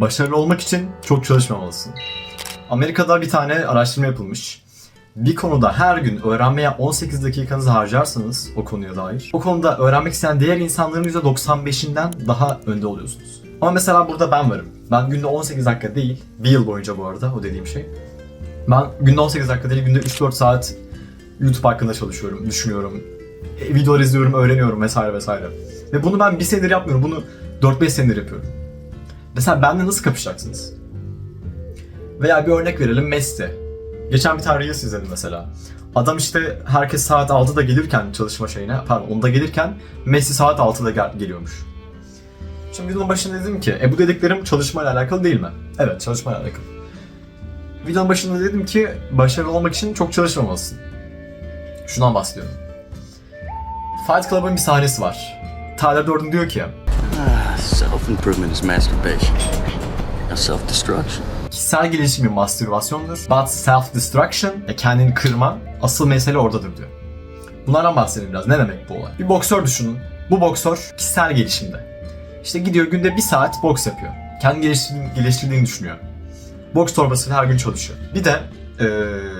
Başarılı olmak için çok çalışmamalısın. Amerika'da bir tane araştırma yapılmış. Bir konuda her gün öğrenmeye 18 dakikanızı harcarsanız o konuya dair, o konuda öğrenmek isteyen diğer insanların %95'inden daha önde oluyorsunuz. Ama mesela burada ben varım. Ben günde 18 dakika değil, bir yıl boyunca bu arada o dediğim şey. Ben günde 18 dakika değil, günde 3-4 saat YouTube hakkında çalışıyorum, düşünüyorum, e, videolar izliyorum, öğreniyorum vesaire vesaire. Ve bunu ben bir senedir yapmıyorum, bunu 4-5 senedir yapıyorum. Mesela benimle nasıl kapışacaksınız? Veya bir örnek verelim Messi. Geçen bir tane Reels izledim mesela. Adam işte herkes saat 6'da gelirken çalışma şeyine, pardon 10'da gelirken Messi saat 6'da gel- geliyormuş. Şimdi videonun başında dedim ki, e bu dediklerim çalışmayla alakalı değil mi? Evet, çalışmayla alakalı. Videonun başında dedim ki, başarılı olmak için çok çalışmamalısın. Şundan bahsediyorum. Fight Club'ın bir sahnesi var. Tyler Durden diyor ki, Ah, self-improvement is masturbation. Now self-destruction. Kişisel gelişim bir mastürbasyondur. But self-destruction, e, kendini kırma, asıl mesele oradadır diyor. Bunlardan bahsedelim biraz. Ne demek bu olay? Bir boksör düşünün. Bu boksör kişisel gelişimde. İşte gidiyor günde bir saat boks yapıyor. Kendi geliştirdiğini, geliştirdiğini düşünüyor. Boks torbasıyla her gün çalışıyor. Bir de e,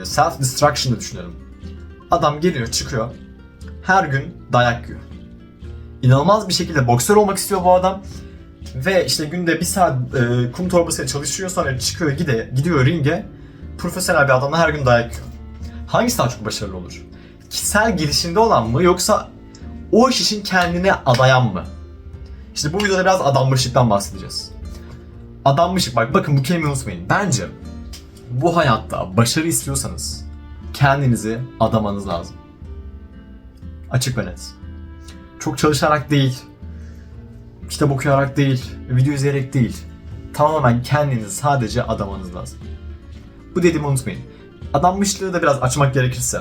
self-destruction'ı düşünelim. Adam geliyor, çıkıyor. Her gün dayak yiyor. İnanılmaz bir şekilde boksör olmak istiyor bu adam. Ve işte günde bir saat e, kum torbasıyla çalışıyor sonra çıkıyor gide, gidiyor ringe. Profesyonel bir adamla her gün dayak yiyor. Hangisi daha çok başarılı olur? Kişisel gelişimde olan mı yoksa o iş için kendine adayan mı? İşte bu videoda biraz adanmışlıktan bahsedeceğiz. Adanmışlık bak bakın bu kelimeyi unutmayın. Bence bu hayatta başarı istiyorsanız kendinizi adamanız lazım. Açık ve net. Çok çalışarak değil, kitap okuyarak değil, video izleyerek değil. Tamamen kendinizi sadece adamanız lazım. Bu dediğimi unutmayın. Adanmışlığı da biraz açmak gerekirse.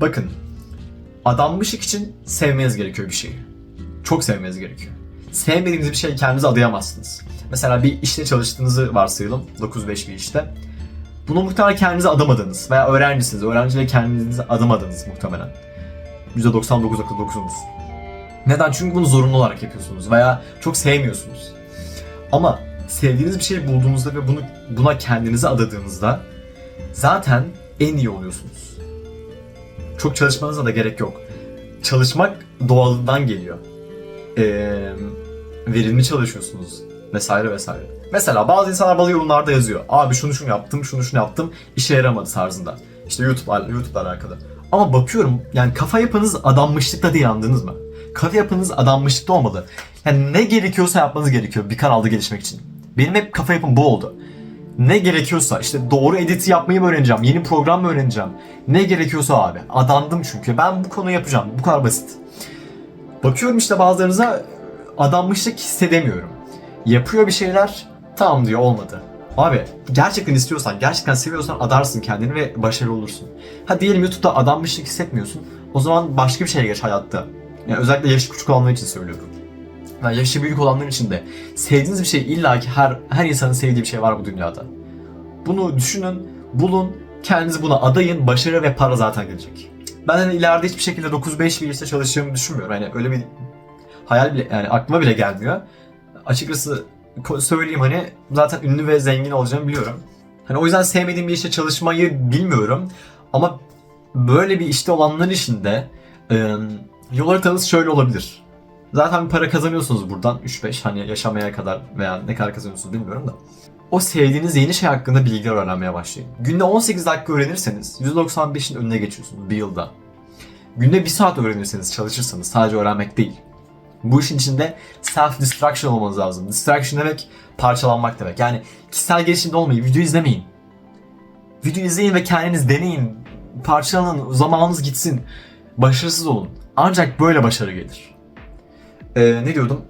Bakın, adanmışlık için sevmeniz gerekiyor bir şeyi. Çok sevmeniz gerekiyor. Sevmediğiniz bir şeyi kendinize adayamazsınız. Mesela bir işte çalıştığınızı varsayalım, 9-5 bir işte. Bunu muhtemelen kendinize adamadınız veya öğrencisiniz, öğrenciyle kendinize adamadınız muhtemelen. %99.9'unuz. Neden? Çünkü bunu zorunlu olarak yapıyorsunuz veya çok sevmiyorsunuz. Ama sevdiğiniz bir şey bulduğunuzda ve bunu buna kendinizi adadığınızda zaten en iyi oluyorsunuz. Çok çalışmanıza da gerek yok. Çalışmak doğalından geliyor. Ee, verimli çalışıyorsunuz vesaire vesaire. Mesela bazı insanlar bazı yorumlarda yazıyor. Abi şunu şunu yaptım, şunu şunu yaptım, işe yaramadı tarzında. İşte YouTube YouTube'la alakalı. Ama bakıyorum yani kafa yapınız adanmışlıkta değil anladınız mı? Kafa yapınız adanmışlıkta olmalı. Yani ne gerekiyorsa yapmanız gerekiyor bir kanalda gelişmek için. Benim hep kafa yapım bu oldu. Ne gerekiyorsa işte doğru editi yapmayı mı öğreneceğim, yeni program mı öğreneceğim. Ne gerekiyorsa abi. Adandım çünkü. Ben bu konuyu yapacağım. Bu kadar basit. Bakıyorum işte bazılarınıza adanmışlık hissedemiyorum. Yapıyor bir şeyler, tamam diyor olmadı. Abi gerçekten istiyorsan, gerçekten seviyorsan adarsın kendini ve başarılı olursun. Ha diyelim YouTube'da adanmışlık hissetmiyorsun. O zaman başka bir şeye geç hayatta. Yani özellikle yaşı küçük olanlar için söylüyorum. Yani yaşı büyük olanlar için de sevdiğiniz bir şey illa ki her, her insanın sevdiği bir şey var bu dünyada. Bunu düşünün, bulun, kendinizi buna adayın, başarı ve para zaten gelecek. Ben hani ileride hiçbir şekilde 9-5 bir işte çalışacağımı düşünmüyorum. Hani öyle bir hayal bile, yani aklıma bile gelmiyor. Açıkçası söyleyeyim hani zaten ünlü ve zengin olacağımı biliyorum. Hani o yüzden sevmediğim bir işte çalışmayı bilmiyorum. Ama böyle bir işte olanlar için de e, yol haritanız şöyle olabilir. Zaten bir para kazanıyorsunuz buradan 3-5 hani yaşamaya kadar veya ne kadar kazanıyorsunuz bilmiyorum da. O sevdiğiniz yeni şey hakkında bilgiler öğrenmeye başlayın. Günde 18 dakika öğrenirseniz %95'in önüne geçiyorsunuz bir yılda. Günde bir saat öğrenirseniz çalışırsanız sadece öğrenmek değil. Bu işin içinde self distraction olmanız lazım. Distraction demek parçalanmak demek. Yani kişisel gelişimde olmayın, video izlemeyin. Video izleyin ve kendiniz deneyin. Parçalanın, zamanınız gitsin. Başarısız olun. Ancak böyle başarı gelir. Ee, ne diyordum?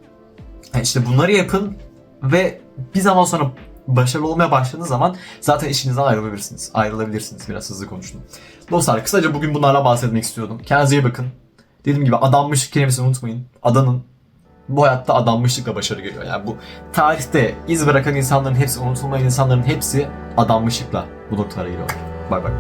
Ha, İşte bunları yapın ve bir zaman sonra başarılı olmaya başladığınız zaman zaten işinizden ayrılabilirsiniz. Ayrılabilirsiniz. Biraz hızlı konuştum. Dostlar kısaca bugün bunlarla bahsetmek istiyordum. Kendinize iyi bakın. Dediğim gibi adanmışlık kelimesini unutmayın. Adanın bu hayatta adanmışlıkla başarı geliyor. Yani bu tarihte iz bırakan insanların hepsi, unutulmayan insanların hepsi adanmışlıkla bu noktalara geliyorlar. Bay bay.